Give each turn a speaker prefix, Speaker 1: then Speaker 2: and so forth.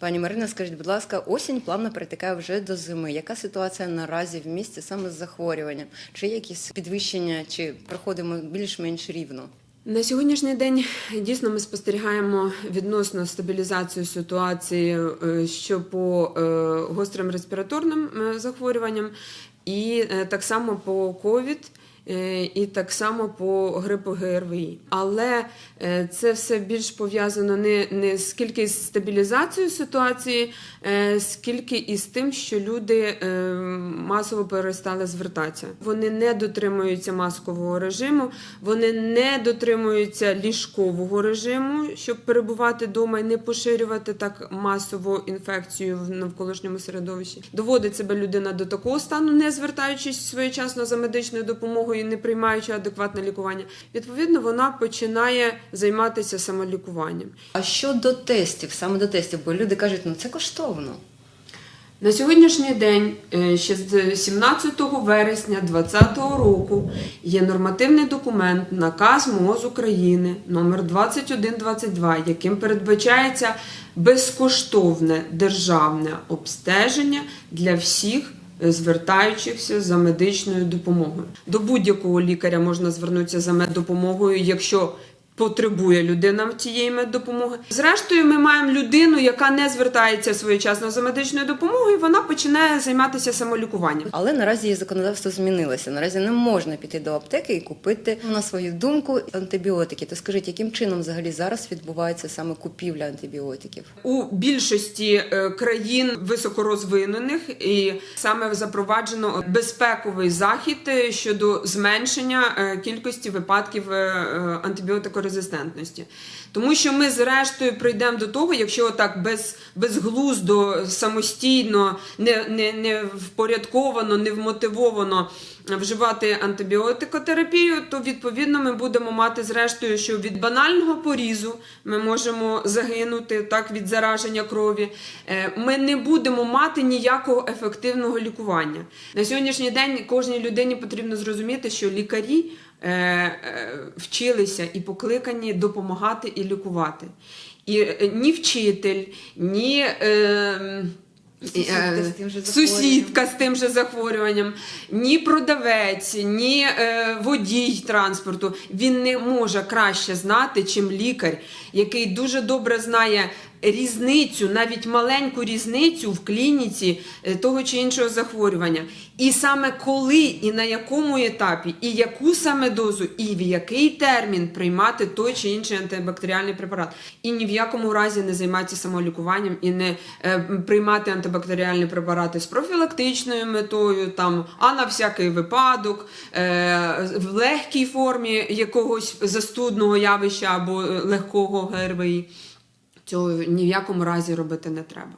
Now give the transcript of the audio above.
Speaker 1: Пані Марина, скажіть, будь ласка, осінь плавно перетикає вже до зими. Яка ситуація наразі в місті саме з захворюванням? Чи є якісь підвищення, чи проходимо більш-менш рівно?
Speaker 2: На сьогоднішній день дійсно ми спостерігаємо відносно стабілізацію ситуації, е, що по е, гострим респіраторним е, захворюванням, і так само по ковід. Е, І так само по грипу ГРВІ. Але е, це все більш пов'язано не, не скільки з стабілізацією ситуації, е, скільки із тим, що люди масово перестали звертатися. Вони не дотримуються маскового режиму, вони не дотримуються ліжкового режиму, щоб перебувати вдома і не поширювати так масово інфекцію в навколишньому середовищі. Доводить себе людина до такого стану, не звертаючись своєчасно за медичною допомогою і не приймаючи адекватне лікування. Відповідно, вона починає займатися самолікуванням.
Speaker 1: А щодо тестів, саме до тестів, бо люди кажуть, ну це коштовно.
Speaker 2: На сьогоднішній день, е, ще з 17 вересня 2020 року, є нормативний документ, наказ МОЗ України номер 2122, яким передбачається безкоштовне державне обстеження для всіх звертаючихся за медичною допомогою. До будь-якого лікаря можна звернутися за меддопомогою, якщо потребує людина цієї меддопомоги. Зрештою, ми маємо людину, яка не звертається своєчасно за медичною допомогою, і вона починає займатися самолікуванням.
Speaker 1: Але наразі її законодавство змінилося. Наразі не можна піти до аптеки і купити на свою думку антибіотики. То скажіть, яким чином взагалі зараз відбувається саме купівля антибіотиків?
Speaker 2: У більшості е, країн високорозвинених і саме запроваджено безпековий захід е, щодо зменшення е, кількості випадків е, антибіотикорезистентності. Тому що ми зрештою прийдемо до того, якщо так без, безглуздо, самостійно, не, не, не впорядковано, не вмотивовано вживати антибіотикотерапію, то відповідно ми будемо мати зрештою, що від банального порізу ми можемо загинути так від зараження крові. Е, Ми не будемо мати ніякого ефективного лікування. На сьогоднішній день кожній людині потрібно зрозуміти, що лікарі е, е, вчилися і покликані допомагати і лікувати. І ні вчитель, ні. Е,
Speaker 1: Сусідка з тим же
Speaker 2: сусідка з тим же захворюванням, ні продавець, ні е, водій транспорту. Він не може краще знати, чим лікар, який дуже добре знає різницю, навіть маленьку різницю в клініці е, того чи іншого захворювання. І саме коли, і на якому етапі, і яку саме дозу, і в який термін приймати той чи інший антибактеріальний препарат. І ні в якому разі не займатися самолікуванням і не е, приймати антибактеріальні препарати з профілактичною метою, там, а на всякий випадок, е, в легкій формі якогось застудного явища або легкого ГРВІ. Цього ні в якому разі робити не треба.